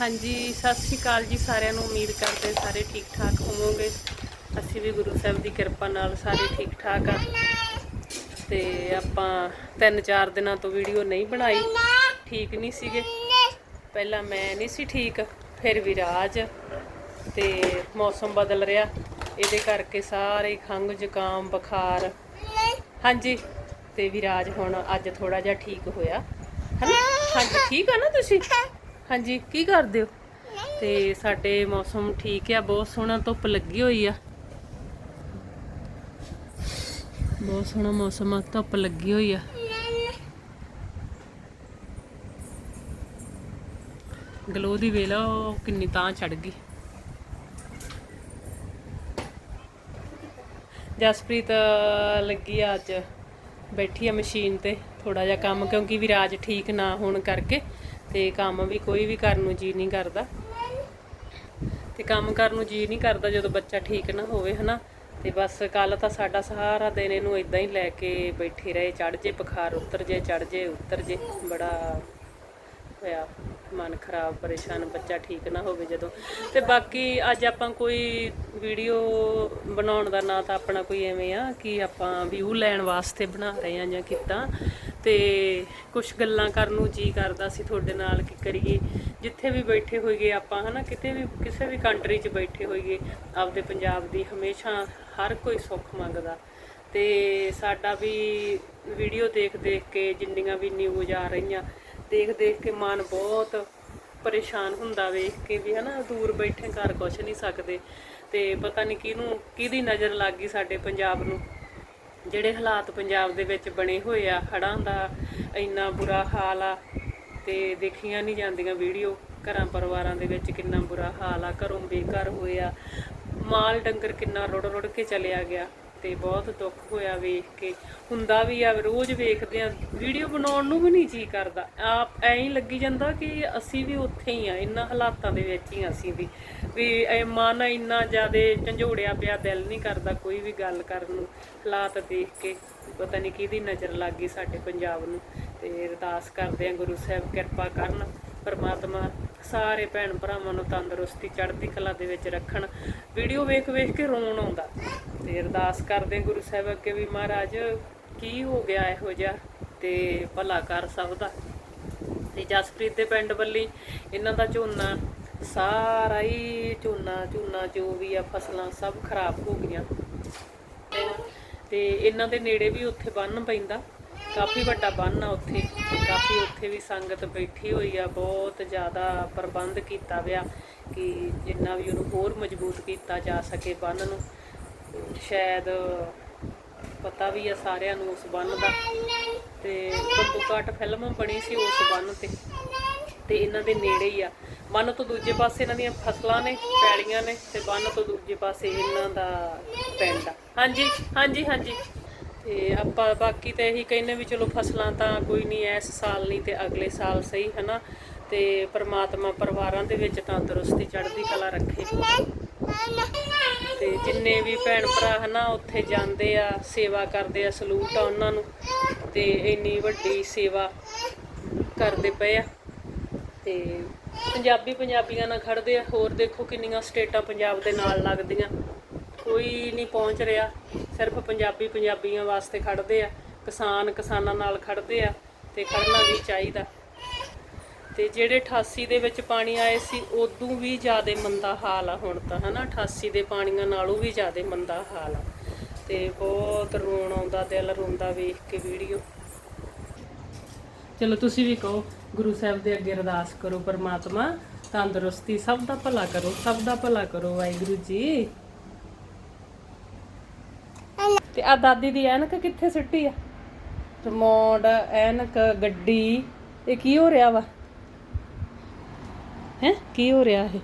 ਹਾਂਜੀ, ਸਤਿ ਸ਼੍ਰੀ ਅਕਾਲ ਜੀ ਸਾਰਿਆਂ ਨੂੰ। ਉਮੀਦ ਕਰਦੇ ਸਾਰੇ ਠੀਕ ਠਾਕ ਹੋਵੋਗੇ। ਅਸੀਂ ਵੀ ਗੁਰੂ ਸਾਹਿਬ ਦੀ ਕਿਰਪਾ ਨਾਲ ਸਾਰੇ ਠੀਕ ਠਾਕ ਆ। ਤੇ ਆਪਾਂ ਤਿੰਨ ਚਾਰ ਦਿਨਾਂ ਤੋਂ ਵੀਡੀਓ ਨਹੀਂ ਬਣਾਈ। ਠੀਕ ਨਹੀਂ ਸੀਗੇ। ਪਹਿਲਾਂ ਮੈਂ ਨਹੀਂ ਸੀ ਠੀਕ, ਫਿਰ ਵਿਰਾਜ। ਤੇ ਮੌਸਮ ਬਦਲ ਰਿਹਾ। ਇਹਦੇ ਕਰਕੇ ਸਾਰੇ ਖੰਘ, ਜ਼ੁਕਾਮ, ਬੁਖਾਰ। ਹਾਂਜੀ, ਤੇ ਵਿਰਾਜ ਹੁਣ ਅੱਜ ਥੋੜਾ ਜਿਹਾ ਠੀਕ ਹੋਇਆ। ਹਨਾ? ਹਾਂਜੀ, ਠੀਕ ਆ ਨਾ ਤੁਸੀਂ? ਹਾਂਜੀ, ਕੀ ਕਰਦੇ ਹੋ? ਤੇ ਸਾਡੇ ਮੌਸਮ ਠੀਕ ਆ, ਬਹੁਤ ਸੋਹਣਾ ਧੁੱਪ ਲੱਗੀ ਹੋਈ ਆ। ਬਹੁਤ ਸੋਹਣਾ ਮੌਸਮ ਆ, ਧੁੱਪ ਲੱਗੀ ਹੋਈ ਆ। ਗਲੋ ਦੀ ਵੇਲਾ, ਉਹ ਕਿੰਨੀ ਤਾਂ ਚੜ ਗਈ। ਜਸਪ੍ਰੀਤ ਲੱਗੀ ਆ ਅੱਜ। ਬੈਠੀ ਆ ਮਸ਼ੀਨ ਤੇ ਥੋੜਾ ਜਿਹਾ ਕੰਮ, ਕਿਉਂਕਿ ਵਿਰਾਜ ਠੀਕ ਨਾ ਹੋਣ ਕਰਕੇ। ਤੇ ਕੰਮ ਵੀ ਕੋਈ ਵੀ ਕਰਨ ਨੂੰ ਜੀ ਨਹੀਂ ਕਰਦਾ। ਤੇ ਕੰਮ ਕਰਨ ਨੂੰ ਜੀ ਨਹੀਂ ਕਰਦਾ ਜਦੋਂ ਬੱਚਾ ਠੀਕ ਨਾ ਹੋਵੇ, ਹਨਾ? ਤੇ ਬਸ ਕੱਲ ਤਾਂ ਸਾਡਾ ਸਾਰਾ ਦਿਨ ਇਹਨੂੰ ਇਦਾਂ ਹੀ ਲੈ ਕੇ ਬੈਠੇ ਰਹੇ ਚੜ ਜੇ ਬੁਖਾਰ, ਉਤਰ ਜੇ ਚੜ ਜੇ, ਉਤਰ ਜੇ। ਬੜਾ ਹੋਇਆ, ਮਨ ਖਰਾਬ, ਪਰੇਸ਼ਾਨ ਬੱਚਾ ਠੀਕ ਨਾ ਹੋਵੇ ਜਦੋਂ। ਤੇ ਬਾਕੀ ਅੱਜ ਆਪਾਂ ਕੋਈ ਵੀਡੀਓ ਬਣਾਉਣ ਦਾ ਨਾਂ ਤਾਂ ਆਪਣਾ ਕੋਈ ਐਵੇਂ ਆ ਕਿ ਆਪਾਂ ਵਿਊ ਲੈਣ ਵਾਸਤੇ ਬਣਾ ਰਹੇ ਆ ਜਾਂ ਕਿੱਦਾਂ। ਤੇ ਕੁਝ ਗੱਲਾਂ ਕਰਨ ਨੂੰ ਜੀ ਕਰਦਾ ਸੀ ਤੁਹਾਡੇ ਨਾਲ ਕਿ ਕਰੀਏ। ਜਿੱਥੇ ਵੀ ਬੈਠੇ ਹੋਈਏ ਆਪਾਂ, ਹਨਾ, ਕਿਤੇ ਵੀ, ਕਿਸੇ ਵੀ ਕੰਟਰੀ 'ਚ ਬੈਠੇ ਹੋਈਏ, ਆਪਦੇ ਪੰਜਾਬ ਦੀ ਹਮੇਸ਼ਾ ਹਰ ਕੋਈ ਸੁੱਖ ਮੰਗਦਾ। ਤੇ ਸਾਡਾ ਵੀ ਵੀਡੀਓ ਦੇਖ ਦੇਖ ਕੇ ਜਿੰਨੀਆਂ ਵੀ ਨਿਊਜ਼ ਆ ਰਹੀਆਂ, ਦੇਖ ਦੇਖ ਕੇ ਮਨ ਬਹੁਤ ਪਰੇਸ਼ਾਨ ਹੁੰਦਾ ਵੇਖ ਕੇ ਵੀ, ਹਨਾ, ਦੂਰ ਬੈਠੇ ਘਰ ਕੁਛ ਨਹੀਂ ਸਕਦੇ। ਤੇ ਪਤਾ ਨਹੀਂ ਕਿਹਨੂੰ, ਕਿਹਦੀ ਨਜ਼ਰ ਲੱਗ ਗਈ ਸਾਡੇ ਪੰਜਾਬ ਨੂੰ। ਜਿਹੜੇ ਹਾਲਾਤ ਪੰਜਾਬ ਦੇ ਵਿੱਚ ਬਣੇ ਹੋਏ ਆ ਹੜਾਂ ਦਾ ਇੰਨਾ ਬੁਰਾ ਹਾਲ ਆ ਤੇ ਦੇਖੀਆਂ ਨਹੀਂ ਜਾਂਦੀਆਂ ਵੀਡੀਓ ਘਰਾਂ ਪਰਿਵਾਰਾਂ ਦੇ ਵਿੱਚ ਕਿੰਨਾ ਬੁਰਾ ਹਾਲ ਆ, ਘਰੋਂ ਬੇਘਰ ਹੋਏ ਆ। ਮਾਲ ਡੰਗਰ ਕਿੰਨਾ ਰੁੜ ਰੁੜ ਕੇ ਚਲਿਆ ਗਿਆ। ਤੇ ਬਹੁਤ ਦੁੱਖ ਹੋਇਆ ਵੇਖ ਕੇ। ਹੁੰਦਾ ਵੀ ਆ, ਰੋਜ਼ ਵੇਖਦੇ ਆ। ਵੀਡੀਓ ਬਣਾਉਣ ਨੂੰ ਵੀ ਨਹੀਂ ਜੀ ਕਰਦਾ। ਆਪ ਐਂ ਹੀ ਲੱਗੀ ਜਾਂਦਾ ਕਿ ਅਸੀਂ ਵੀ ਉੱਥੇ ਹੀ ਆ ਇੰਨਾ ਹਾਲਾਤਾਂ ਦੇ ਵਿੱਚ ਹੀ ਆ ਅਸੀਂ ਵੀ। ਵੀ ਇਹ ਮਨ ਇੰਨਾ ਜ਼ਿਆਦਾ ਝੰਜੋੜਿਆ ਪਿਆ, ਦਿਲ ਨਹੀਂ ਕਰਦਾ ਕੋਈ ਵੀ ਗੱਲ ਕਰਨ ਨੂੰ। ਹਾਲਾਤ ਦੇਖ ਕੇ ਪਤਾ ਨਹੀਂ ਕਿਹਦੀ ਨਜ਼ਰ ਲੱਗ ਗਈ ਸਾਡੇ ਪੰਜਾਬ ਨੂੰ। ਤੇ ਅਰਦਾਸ ਕਰਦੇ ਆ ਗੁਰੂ ਸਾਹਿਬ ਕਿਰਪਾ ਕਰਨ, ਪਰਮਾਤਮਾ ਸਾਰੇ ਭੈਣ ਭਰਾਵਾਂ ਨੂੰ ਤੰਦਰੁਸਤੀ, ਚੜ੍ਹਦੀ ਕਲਾ ਦੇ ਵਿੱਚ ਰੱਖਣ। ਵੀਡੀਓ ਵੇਖ ਵੇਖ ਕੇ ਰੋਣ ਆਉਂਦਾ। ਤੇ ਅਰਦਾਸ ਕਰਦੇ ਗੁਰੂ ਸਾਹਿਬ ਅੱਗੇ ਵੀ ਮਹਾਰਾਜ, ਕੀ ਹੋ ਗਿਆ ਇਹੋ ਜਿਹਾ? ਤੇ ਭਲਾ ਕਰ ਸਭ ਦਾ। ਤੇ ਜਸਪ੍ਰੀਤ ਦੇ ਪਿੰਡ ਵੱਲੀ ਇਹਨਾਂ ਦਾ ਝੋਨਾ, ਸਾਰਾ ਹੀ ਝੋਨਾ ਝੋਨਾ ਜੋ ਵੀ ਆ, ਫਸਲਾਂ ਸਭ ਖਰਾਬ ਹੋ ਗਈਆਂ। ਤੇ ਇਹਨਾਂ ਦੇ ਨੇੜੇ ਵੀ ਉੱਥੇ ਬੰਨ ਪੈਂਦਾ। ਕਾਫੀ ਵੱਡਾ ਬੰਨ ਆ ਉੱਥੇ। ਕਾਫੀ ਉੱਥੇ ਵੀ ਸੰਗਤ ਬੈਠੀ ਹੋਈ ਆ, ਬਹੁਤ ਜ਼ਿਆਦਾ ਪ੍ਰਬੰਧ ਕੀਤਾ ਵਿਆ ਕਿ ਜਿੰਨਾ ਵੀ ਉਹਨੂੰ ਹੋਰ ਮਜ਼ਬੂਤ ਕੀਤਾ ਜਾ ਸਕੇ ਬੰਨ ਨੂੰ। ਸ਼ਾਇਦ ਪਤਾ ਵੀ ਆ ਸਾਰਿਆਂ ਨੂੰ ਉਸ ਬੰਨ ਦਾ। ਤੇ ਬੱਬੂ ਘਾਟ ਫਿਲਮ ਬਣੀ ਸੀ ਉਸ ਬੰਨ ਤੇ। ਤੇ ਇਹਨਾਂ ਦੇ ਨੇੜੇ ਹੀ ਆ। ਬੰਨ ਤੋਂ ਦੂਜੇ ਪਾਸੇ ਇਹਨਾਂ ਦੀਆਂ ਫਸਲਾਂ ਨੇ ਪੈਲੀਆਂ ਨੇ ਤੇ ਬੰਨ ਤੋਂ ਦੂਜੇ ਪਾਸੇ ਇਹਨਾਂ ਦਾ ਪਿੰਡ ਆ। ਹਾਂਜੀ ਹਾਂਜੀ ਹਾਂਜੀ। ਤੇ ਆਪਾਂ ਬਾਕੀ ਤਾਂ ਇਹੀ ਕਹਿੰਨੇ ਵੀ ਚਲੋ ਫਸਲਾਂ ਤਾਂ ਕੋਈ ਨਹੀਂ ਇਸ ਸਾਲ ਨਹੀਂ ਤੇ ਅਗਲੇ ਸਾਲ ਸਹੀ, ਹਨਾ? ਤੇ ਪ੍ਰਮਾਤਮਾ ਪਰਿਵਾਰਾਂ ਦੇ ਵਿੱਚ ਤੰਦਰੁਸਤੀ, ਚੜ੍ਹਦੀ ਕਲਾ ਰੱਖੇ। ਤੇ ਜਿੰਨੇ ਵੀ ਭੈਣ ਭਰਾ, ਹਨਾ, ਉੱਥੇ ਜਾਂਦੇ ਆ, ਸੇਵਾ ਕਰਦੇ ਆ, ਸਲੂਟ ਆ ਉਹਨਾਂ ਨੂੰ, ਤੇ ਇੰਨੀ ਵੱਡੀ ਸੇਵਾ ਕਰਦੇ ਪਏ ਆ। ਤੇ ਪੰਜਾਬੀ ਪੰਜਾਬੀਆਂ ਨਾਲ ਖੜਦੇ ਆ। ਹੋਰ ਦੇਖੋ ਕਿੰਨੀਆਂ ਸਟੇਟਾਂ ਪੰਜਾਬ ਦੇ ਨਾਲ ਲੱਗਦੀਆਂ। ਕੋਈ ਨਹੀਂ ਪਹੁੰਚ ਰਿਹਾ। ਸਿਰਫ ਪੰਜਾਬੀ ਪੰਜਾਬੀਆਂ ਵਾਸਤੇ ਖੜਦੇ ਆ। ਕਿਸਾਨ ਕਿਸਾਨਾਂ ਨਾਲ ਖੜਦੇ ਆ ਤੇ ਖੜਨਾ ਵੀ ਚਾਹੀਦਾ। ਤੇ ਜਿਹੜੇ 88 ਦੇ ਵਿੱਚ ਪਾਣੀ ਆਏ ਸੀ, ਉਦੋਂ ਵੀ ਜ਼ਿਆਦਾ ਮੰਦਾ ਹਾਲ ਆ ਹੁਣ ਤਾਂ, ਹਨਾ? 88 ਦੇ ਪਾਣੀਆਂ ਨਾਲੋਂ ਵੀ ਜ਼ਿਆਦਾ ਮੰਦਾ ਹਾਲ ਆ। ਤੇ ਬਹੁਤ ਰੋਣ ਆਉਂਦਾ, ਦਿਲ ਰੋਂਦਾ ਵੇਖ ਕੇ ਵੀਡੀਓ। ਚਲੋ ਤੁਸੀਂ ਵੀ ਕਹੋ, ਗੁਰੂ ਸਾਹਿਬ ਦੇ ਅੱਗੇ ਅਰਦਾਸ ਕਰੋ, ਪਰਮਾਤਮਾ ਤੰਦਰੁਸਤੀ ਸਭ ਦਾ ਭਲਾ ਕਰੋ, ਸਭ ਦਾ ਭਲਾ ਕਰੋ, ਵਾਹਿਗੁਰੂ ਜੀ। ਤੇ ਆ ਦਾਦੀ ਦੀ ਐਨਕ ਕਿੱਥੇ ਸਿੱਟੀ ਆ? ਰਿਮੋਟ ਐਨਕ, ਗੱਡੀ, ਇਹ ਕੀ ਹੋ ਰਿਹਾ ਵਾ? ਹੈ? ਕੀ ਹੋ ਰਿਹਾ ਇਹ?